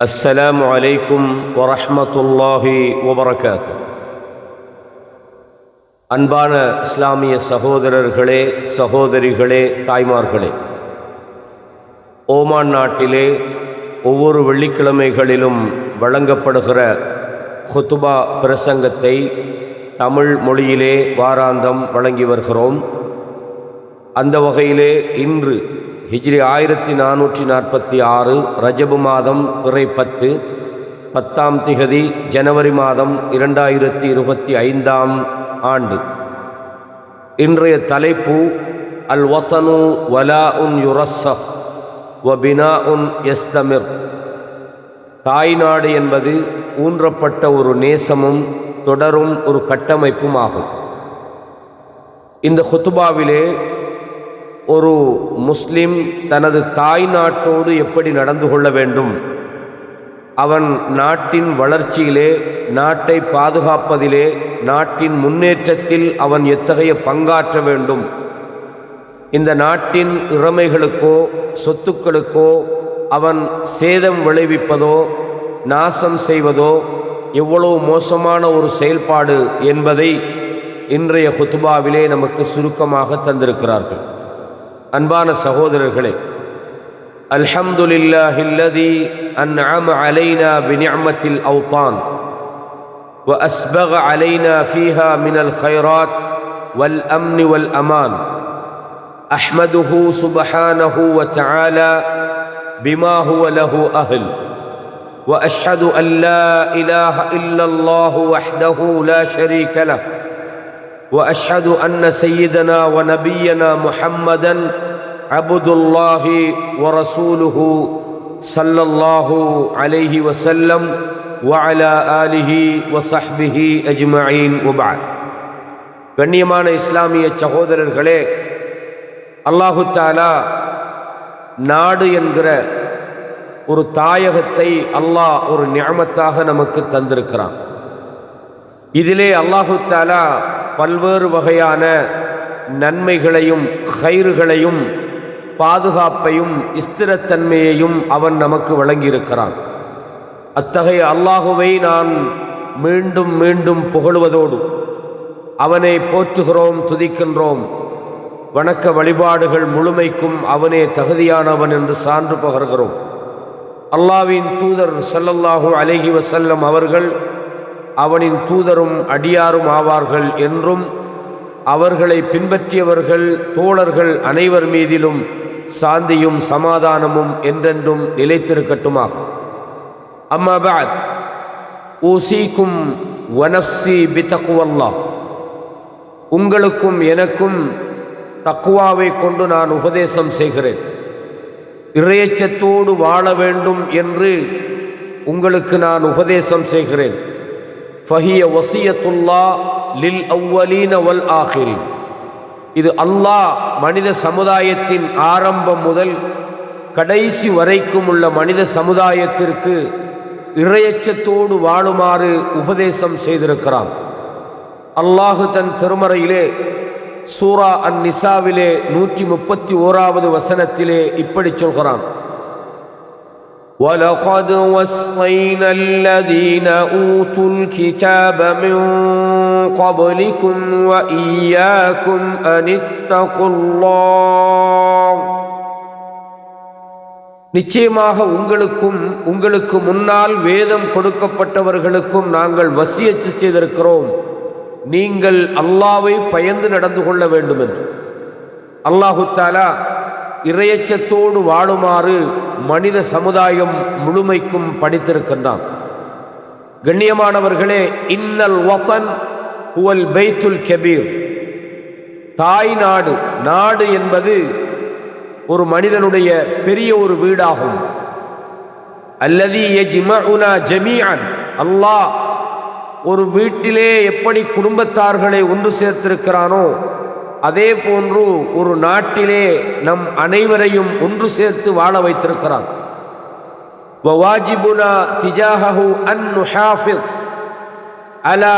السلام عليكم ورحمة الله وبركاته அன்பான இஸ்லாமிய சகோதரர்களே சகோதரிகளே தாய்மார்களே ஓமான் நாட்டிலே ஒவ்வொரு வெள்ளிக்கிழமைகளிலும் வழங்கப்படுகிற ஹுத்துபா பிரசங்கத்தை தமிழ் மொழியிலே வாராந்தம் வழங்கி வருகிறோம் அந்த வகையிலே இன்று ஹிஜ்ரி ஆயிரத்தி நானூற்றி நாற்பத்தி ஆறு ரஜபு மாதம் பிறை பத்து பத்தாம் திகதி ஜனவரி மாதம் இரண்டாயிரத்தி இருபத்தி ஐந்தாம் ஆண்டு. இன்றைய தலைப்பு அல் ஒத்தனு வலா உன் யுரஸ்ஸப் வ பினா உன் எஸ்தமிர் தாய்நாடு என்பது ஊன்றப்பட்ட ஒரு நேசமும் தொடரும் ஒரு கட்டமைப்பும் ஆகும் இந்த ஹுத்துபாவிலே ஒரு முஸ்லிம் தனது தாய் நாட்டோடு எப்படி நடந்து கொள்ள வேண்டும்? அவன் நாட்டின் வளர்ச்சியிலே நாட்டை பாதுகாப்பதிலே நாட்டின் முன்னேற்றத்தில் அவன் எத்தகைய பங்காற்ற வேண்டும்? இந்த நாட்டின் இறமைகளுக்கோ சொத்துக்களுக்கோ அவன் சேதம் விளைவிப்பதோ நாசம் செய்வதோ எவ்வளவு மோசமான ஒரு செயல்பாடு என்பதை இன்றைய ஹுத்துபாவிலே நமக்கு சுருக்கமாக தந்திருக்கிறார்கள். أنبان سهودر الخلي الحمد لله الذي أنعم علينا بنعمة الأوطان وأسبغ علينا فيها من الخيرات والأمن والأمان أحمده سبحانه وتعالى بما هو له أهل وأشهد أن لا إله إلا الله وحده لا شريك له واشهد ان سيدنا ونبينا محمدا عبد الله ورسوله صلى الله عليه وسلم وعلى اله وصحبه اجمعين وبعد கண்ணியமான இஸ்லாமிய சகோதரர்களே அல்லாஹு தாலா நாடு என்கிற ஒரு தாயகத்தை அல்லாஹ் ஒரு ஞாமத்தாக நமக்கு தந்திருக்கிறான் இதிலே அல்லாஹு தாலா பல்வேறு வகையான நன்மைகளையும் கயிறுகளையும் பாதுகாப்பையும் ஸ்திரத்தன்மையையும் அவன் நமக்கு வழங்கியிருக்கிறான். அத்தகைய அல்லாஹுவை நான் மீண்டும் மீண்டும் புகழுவதோடு அவனை போற்றுகிறோம் துதிக்கின்றோம். வணக்க வழிபாடுகள் முழுமைக்கும் அவனே தகுதியானவன் என்று சான்று பகர்கிறோம். அல்லாவின் தூதர் சல்லல்லாஹூ அலஹி வசல்லம் அவர்கள் அவனின் தூதரும் அடியாரும் ஆவார்கள் என்றும் அவர்களை பின்பற்றியவர்கள் தோழர்கள் அனைவர் மீதிலும் சாந்தியும் சமாதானமும் என்றென்றும் நிலைத்திருக்கட்டுமாகும். அம்மாபாத் ஊசிக்கும் வனப்சி பித்தக்குவல்லா உங்களுக்கும் எனக்கும் தக்குவாவை கொண்டு நான் உபதேசம் செய்கிறேன். இறையச்சத்தோடு வாழ வேண்டும் என்று உங்களுக்கு நான் உபதேசம் செய்கிறேன். ஃபஹிய வசியத்துல்லா லில் அவ்வலீன வல் ஆஹிரின் இது அல்லாஹ் மனித சமுதாயத்தின் ஆரம்பம் முதல் கடைசி வரைக்கும் உள்ள மனித சமுதாயத்திற்கு இறையச்சத்தோடு வாழுமாறு உபதேசம் செய்திருக்கிறான். அல்லாஹு தன் திருமறையிலே சூரா அன் நிசாவிலே நூற்றி முப்பத்தி ஓராவது வசனத்திலே இப்படி சொல்கிறான். ولقد وصينا الذين اوتوا الكتاب من قبلكم واياكم ان اتقوا الله நிச்சயமாக உங்களுக்கும் உங்களுக்கு முன்னால் வேதம் கொடுக்கப்பட்டவர்களுக்கும் நாங்கள் வசியச்சு செய்திருக்கிறோம் நீங்கள் அல்லாவை பயந்து நடந்து கொள்ள வேண்டும் என்று அல்லாஹு தாலா இறையச்சத்தோடு வாழுமாறு மனித சமுதாயம் முழுமைக்கும் படித்திருக்கின்றான். கண்ணியமானவர்களே இன்னல் வத்தன் உவல் பெய்துல் கபீர். தாய் நாடு நாடு என்பது ஒரு மனிதனுடைய பெரிய ஒரு வீடாகும். அல்லது யஜ்மஉனா ஜமீஅன். அல்லாஹ் ஒரு வீட்டிலே எப்படி குடும்பத்தார்களை ஒன்று சேர்த்திருக்கிறானோ அதே போன்று ஒரு நாட்டிலே நம் அனைவரையும் ஒன்று சேர்த்து வாழ வைத்திருக்கிறான் وواجبنا تجاهه أن نحافظ على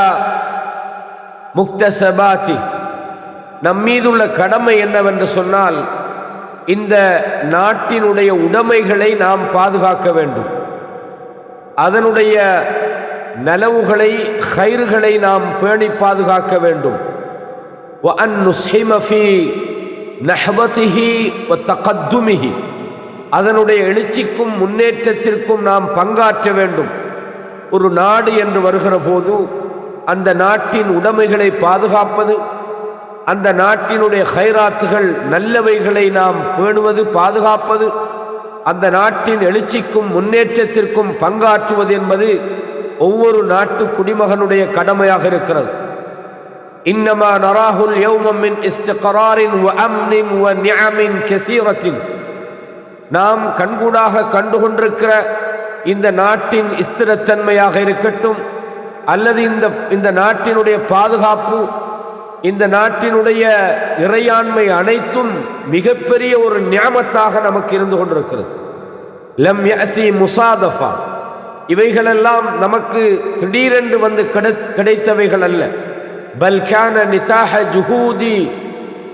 முக்தசபாத்தி நம்மீதுள்ள கடமை என்னவென்று சொன்னால் இந்த நாட்டினுடைய உடைமைகளை நாம் பாதுகாக்க வேண்டும் அதனுடைய நலவுகளை கயிறுகளை நாம் பேணி பாதுகாக்க வேண்டும் وأن نسهم في نحبته وتقدمه அதனுடைய எழுச்சிக்கும் முன்னேற்றத்திற்கும் நாம் பங்காற்ற வேண்டும் ஒரு நாடு என்று வருகிற போது அந்த நாட்டின் உடைமைகளை பாதுகாப்பது அந்த நாட்டினுடைய ஹைராத்துகள் நல்லவைகளை நாம் பேணுவது பாதுகாப்பது அந்த நாட்டின் எழுச்சிக்கும் முன்னேற்றத்திற்கும் பங்காற்றுவது என்பது ஒவ்வொரு நாட்டு குடிமகனுடைய கடமையாக இருக்கிறது இன்னமா نراه اليوم من استقرار அம்னின் வ நிஅமின் நாம் கண்கூடாக கண்டு கொண்டிருக்கிற இந்த நாட்டின் ஸ்திரத்தன்மையாக இருக்கட்டும் அல்லது இந்த இந்த நாட்டினுடைய பாதுகாப்பு இந்த நாட்டினுடைய இறையாண்மை அனைத்தும் மிகப்பெரிய ஒரு ஞாபத்தாக நமக்கு இருந்து கொண்டிருக்கிறது. லம் யஅதி முசாதஃபா. இவைகளெல்லாம் நமக்கு திடீரென்று வந்து கிடை கிடைத்தவைகள் அல்ல. பல் நிதாஹ நிதாக ஜுஹூதி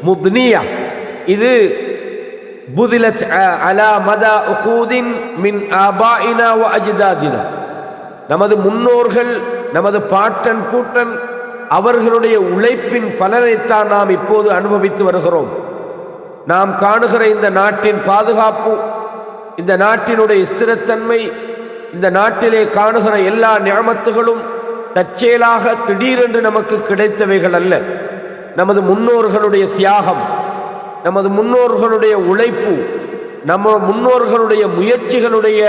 முத்னியா இது புதிலத் அலா மதா உகூதின் மின் ஆபாயினா வ அஜிதாதினா நமது முன்னோர்கள் நமது பாட்டன் பூட்டன் அவர்களுடைய உழைப்பின் பலனைத்தான் நாம் இப்போது அனுபவித்து வருகிறோம். நாம் காணுகிற இந்த நாட்டின் பாதுகாப்பு இந்த நாட்டினுடைய ஸ்திரத்தன்மை இந்த நாட்டிலே காணுகிற எல்லா ஞாபத்துகளும் தற்செயலாக திடீரென்று நமக்கு கிடைத்தவைகள் அல்ல நமது முன்னோர்களுடைய தியாகம் நமது முன்னோர்களுடைய உழைப்பு நம்ம முன்னோர்களுடைய முயற்சிகளுடைய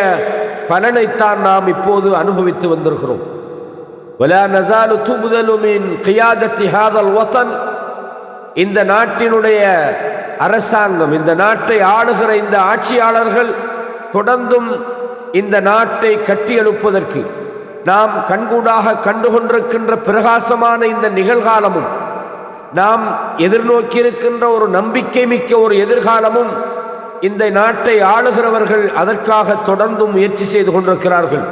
பலனைத்தான் நாம் இப்போது அனுபவித்து வந்திருக்கிறோம் ولا نزال تبذل من قيادة هذا الوطن இந்த நாட்டினுடைய அரசாங்கம் இந்த நாட்டை ஆளுகிற இந்த ஆட்சியாளர்கள் தொடர்ந்தும் இந்த நாட்டை கட்டியெழுப்பதற்கு நாம் கண்கூடாக கண்டுகொண்டிருக்கின்ற பிரகாசமான இந்த நிகழ்காலமும் நாம் எதிர்நோக்கியிருக்கின்ற ஒரு நம்பிக்கை மிக்க ஒரு எதிர்காலமும் இந்த நாட்டை ஆளுகிறவர்கள் அதற்காக தொடர்ந்தும் முயற்சி செய்து கொண்டிருக்கிறார்கள்.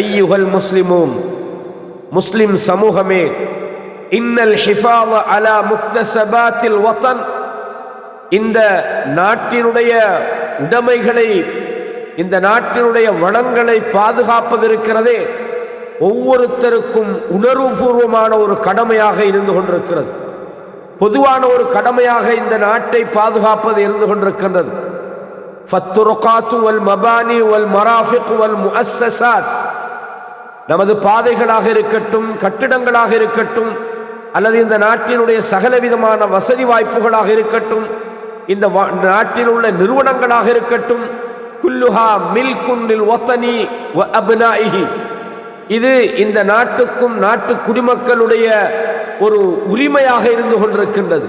ஐயுகல் முஸ்லிமும் முஸ்லிம் சமூகமே இன்னல் ஹிஃபாவ அலா முக்தசபாத்தில் வத்தன் இந்த நாட்டினுடைய உடைமைகளை இந்த நாட்டினுடைய வளங்களை பாதுகாப்பது இருக்கிறதே ஒவ்வொருத்தருக்கும் உணர்வுபூர்வமான ஒரு கடமையாக இருந்து கொண்டிருக்கிறது. பொதுவான ஒரு கடமையாக இந்த நாட்டை பாதுகாப்பது இருந்து கொண்டிருக்கின்றது. ஃபத்துருகாத்து வல் மபானி வல் மராஃபிக் வல் முஅஸ்ஸசாத் நமது பாதைகளாக இருக்கட்டும் கட்டிடங்களாக இருக்கட்டும் அல்லது இந்த நாட்டினுடைய சகலவிதமான வசதி வாய்ப்புகளாக இருக்கட்டும் இந்த நாட்டில் உள்ள நிறுவனங்களாக இருக்கட்டும் குல்லுஹா மில்குன்றில் ஒத்தனி வ இது இந்த நாட்டுக்கும் நாட்டு குடிமக்களுடைய ஒரு உரிமையாக இருந்து கொண்டிருக்கின்றது.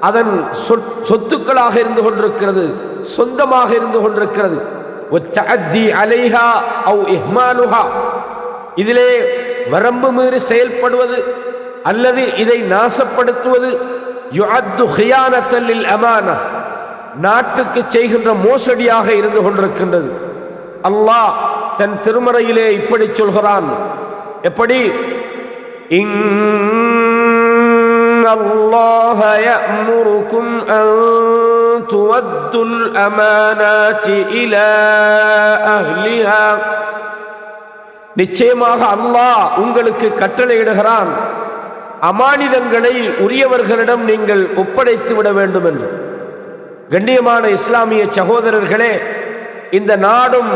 அதன் சொத்- சொத்துக்களாக இருந்து கொண்டிருக்கிறது சொந்தமாக இருந்து கொண்டிருக்கிறது. அலைஹா அவு இஹ்மாலுஹா இதிலே வரம்பு மீறி செயல்படுவது அல்லது இதை நாசப்படுத்துவது யுஅத்து ஹியானத்தல்லில் அமானா நாட்டுக்கு செய்கின்ற மோசடியாக இருந்து கொண்டிருக்கின்றது அல்லாஹ் தன் திருமறையிலே இப்படி சொல்கிறான் எப்படி إن الله يأمركم أن تودوا الأمانات إلى أهلها நிச்சயமாக அல்லாஹ் உங்களுக்கு கட்டளையிடுகிறான் அமானிதங்களை உரியவர்களிடம் நீங்கள் ஒப்படைத்து விட வேண்டும் என்று கண்ணியமான இஸ்லாமிய சகோதரர்களே இந்த நாடும்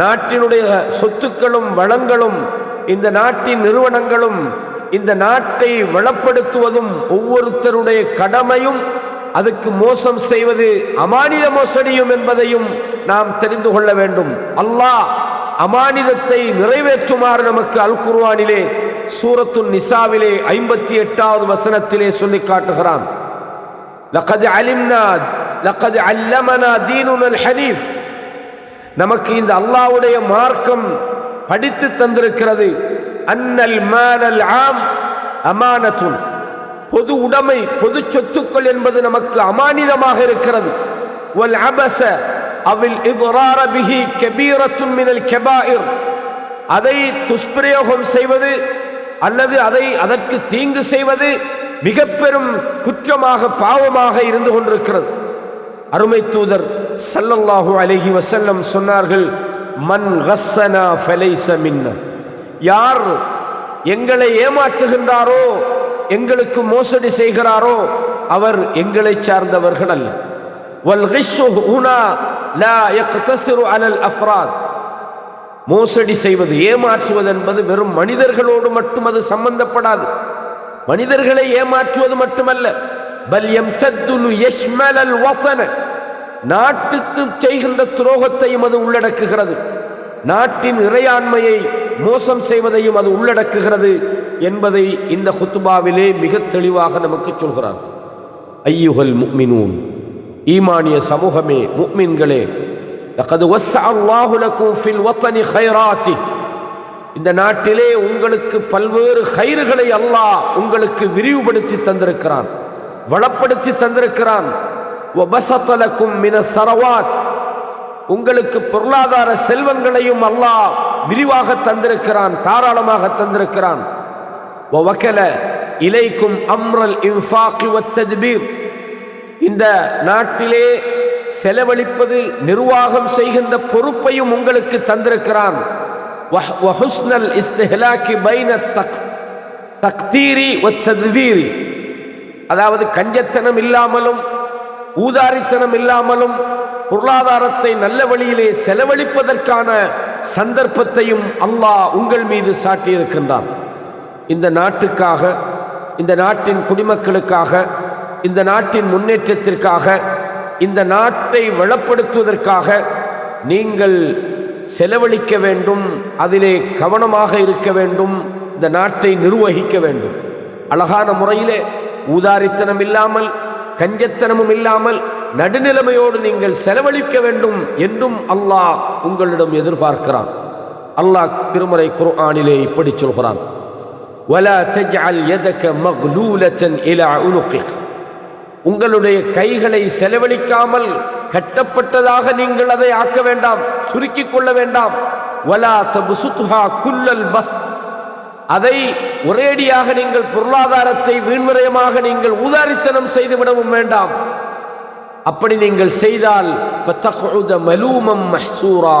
நாட்டினுடைய சொத்துக்களும் வளங்களும் இந்த நாட்டின் நிறுவனங்களும் இந்த நாட்டை வளப்படுத்துவதும் ஒவ்வொருத்தருடைய கடமையும் அதுக்கு மோசம் செய்வது அமானித மோசடியும் என்பதையும் நாம் தெரிந்து கொள்ள வேண்டும். அல்லாஹ் அமானிதத்தை நிறைவேற்றுமாறு நமக்கு அல் குர்வானிலே சூரத்து நிசாவிலே ஐம்பத்தி எட்டாவது வசனத்திலே சொல்லி காட்டுகிறான். லக்கது அல்லமனா தீனுனல் ஹனீஃப் நமக்கு இந்த அல்லாவுடைய மார்க்கம் படித்து தந்திருக்கிறது. அன்னல் மானல் ஆம் அமானத்துன் பொது உடைமை பொது சொத்துக்கள் என்பது நமக்கு அமானிதமாக இருக்கிறது. ஒல் அபச அவில் இதுரார பிஹி கபீரத்துன் மினல் கெபாயிர் அதை துஷ்பிரயோகம் செய்வது அல்லது அதை அதற்கு தீங்கு செய்வது மிக பெரும் குற்றமாக பாவமாக இருந்து கொண்டிருக்கிறது. அருமை தூதர் சல்லல்லாஹு அலஹி வசல்லம் சொன்னார்கள் மன் ஹஸ்ஸனா ஃபலைச மின்ன. யார் எங்களை ஏமாற்றுகின்றாரோ எங்களுக்கு மோசடி செய்கிறாரோ அவர் எங்களை சார்ந்தவர்கள் அல்ல. மோசடி செய்வது ஏமாற்றுவது என்பது வெறும் மனிதர்களோடு மட்டும் அது சம்பந்தப்படாது. மனிதர்களை ஏமாற்றுவது மட்டுமல்ல பல்யம் தத்துலு யஷ்மலல் வசன நாட்டுக்கு செய்கின்ற துரோகத்தையும் அது உள்ளடக்குகிறது. நாட்டின் இறையாண்மையை மோசம் செய்வதையும் அது உள்ளடக்குகிறது என்பதை இந்த ஹுத்துபாவிலே மிக தெளிவாக நமக்கு சொல்கிறார். ஐயுகல் முக்மினூன் ஈமானிய சமூகமே முக்மின்களே இந்த நாட்டிலே உங்களுக்கு பல்வேறு கயிறுகளை அல்லாஹ் உங்களுக்கு விரிவுபடுத்தி தந்திருக்கிறான். வளப்படுத்தி தந்திருக்கிறான் وبسط لكم من الثروات உங்களுக்கு பொருளாதார செல்வங்களையும் அல்லாஹ் விரிவாக தந்திருக்கிறான் தாராளமாக தந்திருக்கிறான் ووكل இலைக்கும் அம்ரல் இன்ஃபாக் வத்தத்பீர் இந்த நாட்டிலே செலவழிப்பது நிர்வாகம் செய்கின்ற பொறுப்பையும் உங்களுக்கு தந்திருக்கிறான் வஹ்- வஹுஸ்னல் இஸ்திஹ்லாக்கி பைன தக் தக்தீரி ஒத்தத்வீரி அதாவது கஞ்சத்தனம் இல்லாமலும் ஊதாரித்தனம் இல்லாமலும் பொருளாதாரத்தை நல்ல வழியிலே செலவழிப்பதற்கான சந்தர்ப்பத்தையும் அல்லாஹ் உங்கள் மீது சாட்டியிருக்கின்றான். இந்த நாட்டுக்காக இந்த நாட்டின் குடிமக்களுக்காக இந்த நாட்டின் முன்னேற்றத்திற்காக இந்த நாட்டை வளப்படுத்துவதற்காக நீங்கள் செலவழிக்க வேண்டும் அதிலே கவனமாக இருக்க வேண்டும் இந்த நாட்டை நிர்வகிக்க வேண்டும். அழகான முறையிலே ஊதாரித்தனம் இல்லாமல் கஞ்சத்தனமும் இல்லாமல் நடுநிலைமையோடு நீங்கள் செலவழிக்க வேண்டும் என்றும் அல்லாஹ் உங்களிடம் எதிர்பார்க்கிறான். அல்லாஹ் திருமறை குர்ஆனிலே இப்படி சொல்கிறான். உங்களுடைய கைகளை செலவழிக்காமல் கட்டப்பட்டதாக நீங்கள் அதை ஆக்க வேண்டாம் சுருக்கிக் கொள்ள வேண்டாம். வலா தபுசுத்ஹா குல்லல் பஸ்த் அதை ஒரேடியாக நீங்கள் பொருளாதாரத்தை வீண்விரயமாக நீங்கள் உதாரித்தனம் செய்துவிடவும் வேண்டாம். அப்படி நீங்கள் செய்தால் மலூமம் மஹ்சூரா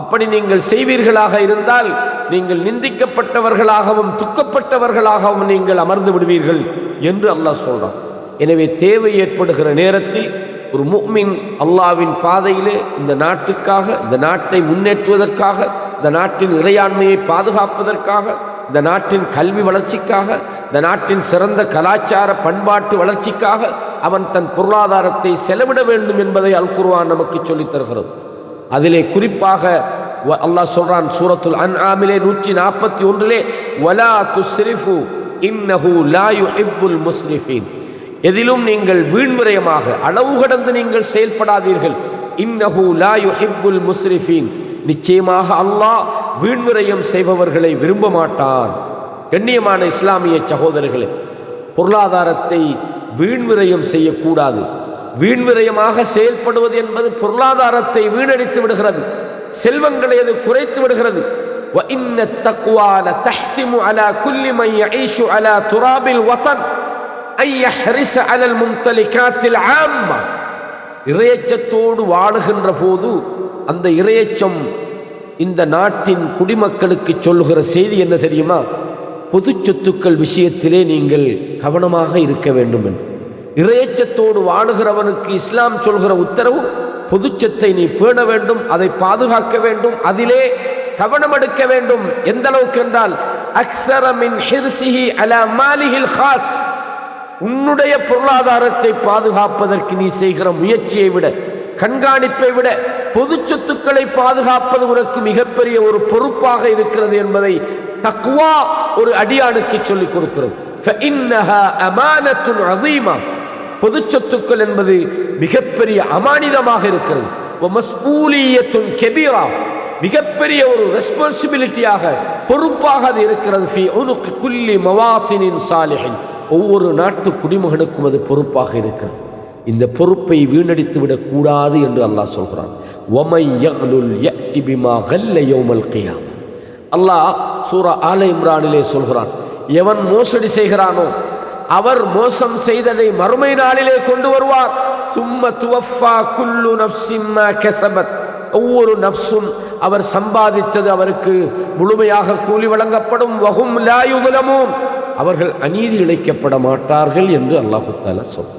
அப்படி நீங்கள் செய்வீர்களாக இருந்தால் நீங்கள் நிந்திக்கப்பட்டவர்களாகவும் துக்கப்பட்டவர்களாகவும் நீங்கள் அமர்ந்து விடுவீர்கள் என்று அல்லாஹ் சொல்றான். எனவே தேவை ஏற்படுகிற நேரத்தில் ஒரு முக்மின் அல்லாவின் பாதையிலே இந்த நாட்டுக்காக இந்த நாட்டை முன்னேற்றுவதற்காக இந்த நாட்டின் இறையாண்மையை பாதுகாப்பதற்காக இந்த நாட்டின் கல்வி வளர்ச்சிக்காக இந்த நாட்டின் சிறந்த கலாச்சார பண்பாட்டு வளர்ச்சிக்காக அவன் தன் பொருளாதாரத்தை செலவிட வேண்டும் என்பதை அல் குர்ஆன் நமக்கு சொல்லித் தருகிறது. அதிலே குறிப்பாக அல்லாஹ் சொல்றான் சூரத்துல் அன் ஆமிலே நூற்றி நாற்பத்தி ஒன்றிலே வலா துஸ்ரிஃபு இன்னஹு லா யுஹிப்புல் முஸ்லிஃபீன் எதிலும் நீங்கள் வீண்விரயமாக அளவு கடந்து நீங்கள் செயல்படாதீர்கள். இன்னஹு லா யுஹிப்புல் முஸ்ரிஃபீன். நிச்சயமாக அல்லாஹ் வீண்விரயம் செய்பவர்களை விரும்ப மாட்டான் கண்ணியமான இஸ்லாமிய சகோதரர்களே பொருளாதாரத்தை வீண்விரயம் செய்யக்கூடாது. வீண்விரயமாக செயல்படுவது என்பது பொருளாதாரத்தை வீணடித்து விடுகிறது. செல்வங்களை அது குறைத்து விடுகிறது. அலா துராபில் வத்தன் ஐ ஹரிச அலல் மும்தலிகாத்தில் ஆம்மா. இறையச்சத்தோடு வாழுகின்ற போது அந்த இறையச்சம் இந்த நாட்டின் குடிமக்களுக்கு சொல்லுகிற செய்தி என்ன தெரியுமா? பொது சொத்துக்கள் விஷயத்திலே நீங்கள் கவனமாக இருக்க வேண்டும் என்று. இறையச்சத்தோடு வாழுகிறவனுக்கு இஸ்லாம் சொல்கிற உத்தரவு பொதுச்சத்தை நீ பேண வேண்டும் அதை பாதுகாக்க வேண்டும் அதிலே கவனம் எடுக்க வேண்டும். எந்த அளவுக்கு என்றால் அக்சரமின் ஹிர்சிஹி அலா மாலிஹில் ஹாஸ். உன்னுடைய பொருளாதாரத்தை பாதுகாப்பதற்கு நீ செய்கிற முயற்சியை விட கண்காணிப்பை விட பொது சொத்துக்களை பாதுகாப்பது உனக்கு மிகப்பெரிய ஒரு பொறுப்பாக இருக்கிறது என்பதை தக்குவா ஒரு அடியானுக்கு சொல்லிக் கொடுக்கிறது. அதீமா பொது சொத்துக்கள் என்பது மிகப்பெரிய அமானிதமாக இருக்கிறது. கெபீரா மிகப்பெரிய ஒரு ரெஸ்பான்சிபிலிட்டியாக பொறுப்பாக அது இருக்கிறது. ஒவ்வொரு நாட்டு குடிமகனுக்கும் அது பொறுப்பாக இருக்கிறது. இந்த பொறுப்பை வீணடித்து விடக்கூடாது என்று அல்லாஹ் சொல்கிறான். ஒமை யக்லுல் யக்தி கல்ல யௌமல் அல்லாஹ் சூரா ஆல இம்ரானிலே சொல்கிறான். எவன் மோசடி செய்கிறானோ அவர் மோசம் செய்ததை மறுமை நாளிலே கொண்டு வருவார். சும்ம துவஃபா குல்லு நப்சிம்மா கெசபத். ஒவ்வொரு நப்சும் அவர் சம்பாதித்தது அவருக்கு முழுமையாக கூலி வழங்கப்படும். வகும் லாயுகுலமும் அவர்கள் அநீதி இழைக்கப்பட மாட்டார்கள் என்று அல்லாஹுத்தால சொல்.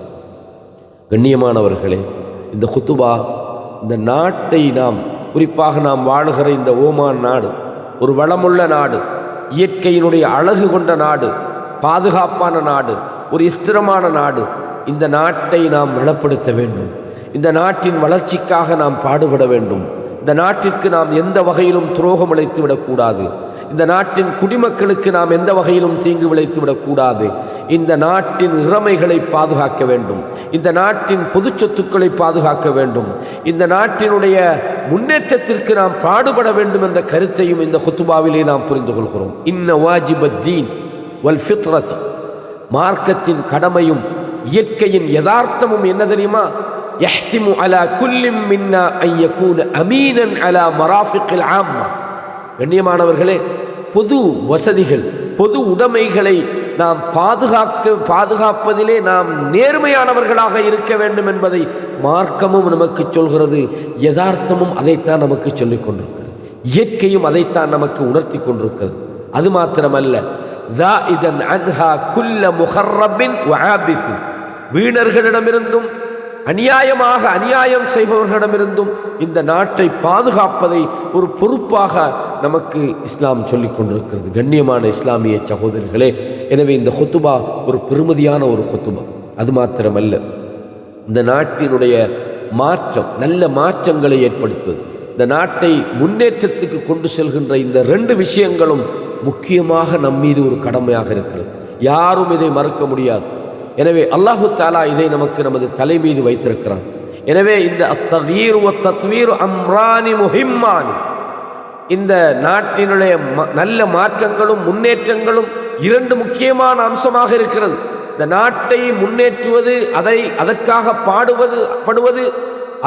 கண்ணியமானவர்களே இந்த குத்துபா இந்த நாட்டை நாம் குறிப்பாக நாம் வாழுகிற இந்த ஓமான் நாடு ஒரு வளமுள்ள நாடு இயற்கையினுடைய அழகு கொண்ட நாடு பாதுகாப்பான நாடு ஒரு ஸ்திரமான நாடு இந்த நாட்டை நாம் வளப்படுத்த வேண்டும். இந்த நாட்டின் வளர்ச்சிக்காக நாம் பாடுபட வேண்டும். இந்த நாட்டிற்கு நாம் எந்த வகையிலும் துரோகம் அழைத்து விடக்கூடாது இந்த நாட்டின் குடிமக்களுக்கு நாம் எந்த வகையிலும் தீங்கு விளைத்து விடக்கூடாது. இந்த நாட்டின் இறமைகளை பாதுகாக்க வேண்டும். இந்த நாட்டின் பொது சொத்துக்களை பாதுகாக்க வேண்டும். இந்த நாட்டினுடைய முன்னேற்றத்திற்கு நாம் பாடுபட வேண்டும் என்ற கருத்தையும் இந்த ஹுத்துபாவிலே நாம் புரிந்து கொள்கிறோம். இன்ன வாஜிபத்தீன் வல் ஃபித்ரத். மார்க்கத்தின் கடமையும் இயற்கையின் யதார்த்தமும் என்ன தெரியுமா? அலா குல்லிம் மின்னா ஐயக்கூன அமீனன் அலா மராஃபிக்கில் ஆம்மா. கண்ணியமானவர்களே பொது வசதிகள் பொது உடைமைகளை நாம் பாதுகாக்க பாதுகாப்பதிலே நாம் நேர்மையானவர்களாக இருக்க வேண்டும் என்பதை மார்க்கமும் நமக்கு சொல்கிறது. யதார்த்தமும் அதைத்தான் நமக்கு சொல்லிக் கொண்டிருக்கிறது. இயற்கையும் அதைத்தான் நமக்கு உணர்த்தி கொண்டிருக்கிறது. அது மாத்திரமல்ல. இதன் அன்ஹா குல்ல முஹர்ரபின் வீணர்களிடமிருந்தும் அநியாயமாக அநியாயம் செய்பவர்களிடமிருந்தும் இந்த நாட்டை பாதுகாப்பதை ஒரு பொறுப்பாக நமக்கு இஸ்லாம் சொல்லிக் கொண்டிருக்கிறது. கண்ணியமான இஸ்லாமிய சகோதரர்களே எனவே இந்த ஹொத்துபா ஒரு பெருமதியான ஒரு ஹொத்துபா. அது மாத்திரமல்ல இந்த நாட்டினுடைய மாற்றம் நல்ல மாற்றங்களை ஏற்படுத்துவது. இந்த நாட்டை முன்னேற்றத்துக்கு கொண்டு செல்கின்ற இந்த ரெண்டு விஷயங்களும் முக்கியமாக நம் மீது ஒரு கடமையாக இருக்கிறது. யாரும் இதை மறுக்க முடியாது. எனவே அல்லாஹு தாலா இதை நமக்கு நமது தலை மீது வைத்திருக்கிறான். எனவே இந்த அத்தகீர் தத்வீர் அம்ரானி முஹிம்மானி. இந்த நாட்டினுடைய நல்ல மாற்றங்களும் முன்னேற்றங்களும் இரண்டு முக்கியமான அம்சமாக இருக்கிறது. இந்த நாட்டை முன்னேற்றுவது அதை அதற்காக பாடுவது படுவது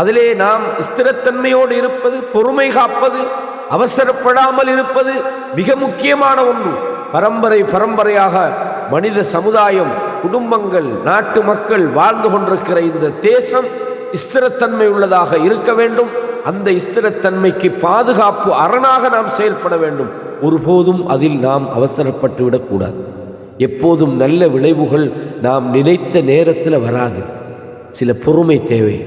அதிலே நாம் ஸ்திரத்தன்மையோடு இருப்பது பொறுமை காப்பது அவசரப்படாமல் இருப்பது மிக முக்கியமான ஒன்று. பரம்பரை பரம்பரையாக மனித சமுதாயம் குடும்பங்கள் நாட்டு மக்கள் வாழ்ந்து கொண்டிருக்கிற இந்த தேசம் ஸ்திரத்தன்மை உள்ளதாக இருக்க வேண்டும். அந்த ஸ்திரத்தன்மைக்கு பாதுகாப்பு அரணாக நாம் செயல்பட வேண்டும். ஒருபோதும் அதில் நாம் அவசரப்பட்டு விடக்கூடாது. எப்போதும் நல்ல விளைவுகள் நாம் நினைத்த நேரத்தில் வராது. சில பொறுமை தேவை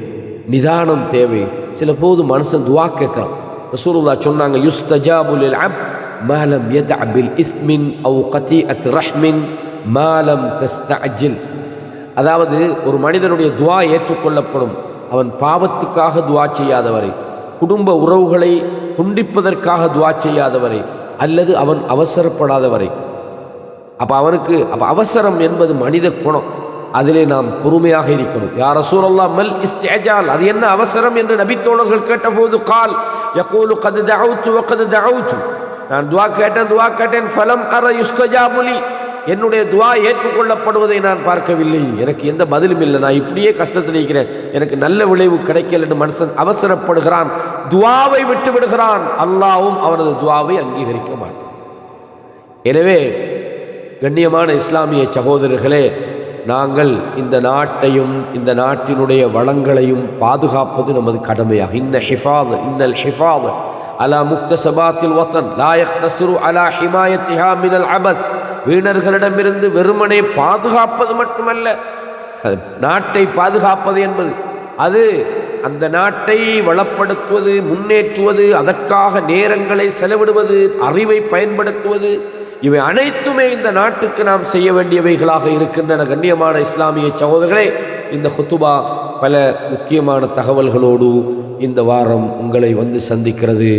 நிதானம் தேவை. சில போது மனுஷன் துவா கேட்குறான். ரசூலுல்லா சொன்னாங்க யுஸ்தஜாபுலில் அப் மாலம் எத் அபில் இஸ்மின் அவு கத்தி அத் ரஹ்மின். மாலம் தஸ்தஜில் அதாவது ஒரு மனிதனுடைய துவா ஏற்றுக்கொள்ளப்படும். அவன் பாவத்துக்காக துவா செய்யாதவரை குடும்ப உறவுகளை துண்டிப்பதற்காக துவா செய்யாதவரை அல்லது அவன் அவசரப்படாதவரை. அப்போ அவனுக்கு அப்போ அவசரம் என்பது மனித குணம். அதிலே நாம் பொறுமையாக இருக்கணும். யார் ரசூலல்லா மல் இஸ்தேஜால். அது என்ன அவசரம் என்று நபித்தோழர்கள் கேட்டபோது கால் யகூலு கது தவுச்சு கது தவுச்சு நான் துவா கேட்டேன் துவா கேட்டேன் ஃபலம் அற யுஸ்தஜாபுலி என்னுடைய துவா ஏற்றுக்கொள்ளப்படுவதை நான் பார்க்கவில்லை. எனக்கு எந்த பதிலும் இல்லை. நான் இப்படியே கஷ்டத்தில் இருக்கிறேன். எனக்கு நல்ல விளைவு கிடைக்கல என்று மனுஷன் அவசரப்படுகிறான். துவாவை விட்டு விடுகிறான். அல்லாவும் அவனது துவாவை அங்கீகரிக்க மாட்டான். எனவே கண்ணியமான இஸ்லாமிய சகோதரர்களே நாங்கள் இந்த நாட்டையும் இந்த நாட்டினுடைய வளங்களையும் பாதுகாப்பது நமது கடமையாக. இன்ன ஹிஃபாது இன்னல் ஹிஃபாது. அலா முக்த சபாத்தில் வத்தன். லாயக் தசுரு அலா ஹிமாயத் மினல் அபத். வீணர்களிடமிருந்து வெறுமனே பாதுகாப்பது மட்டுமல்ல. நாட்டை பாதுகாப்பது என்பது. அது அந்த நாட்டை வளப்படுத்துவது முன்னேற்றுவது அதற்காக நேரங்களை செலவிடுவது அறிவை பயன்படுத்துவது இவை அனைத்துமே இந்த நாட்டுக்கு நாம் செய்ய வேண்டியவைகளாக இருக்கின்றன. கண்ணியமான இஸ்லாமிய சகோதரர்களே இந்த ஹுத்துபா பல முக்கியமான தகவல்களோடு இந்த வாரம் உங்களை வந்து சந்திக்கிறது.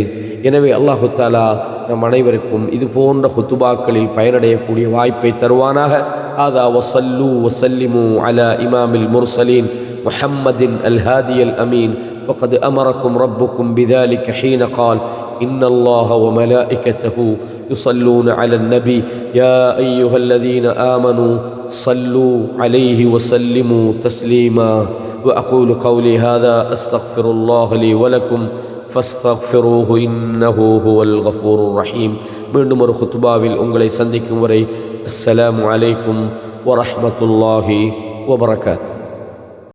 எனவே அல்லாஹு தாலா நம் அனைவருக்கும் இது போன்ற ஹுத்துபாக்களில் பயனடையக்கூடிய வாய்ப்பை தருவானாக ஆதா வசல்லு வசல்லிமு அலா இமாமில் முர்சலீன் محمد الهادي الأمين فقد أمركم ربكم بذلك حين قال إن الله وملائكته يصلون على النبي يا أيها الذين آمنوا صلوا عليه وسلموا تسليما وأقول قولي هذا أستغفر الله لي ولكم ஃபஸ்ஃபர்ஃபிரூஹு இன்னஹு ஹுவல் கஃபூர் ரஹீம் மீண்டும் ஒரு ஹுத்பாவில் உங்களை சந்திக்கும் வரை அஸ்ஸலாம் அலைக்கும் வரஹமத்துல்லாஹி வபரகாத்து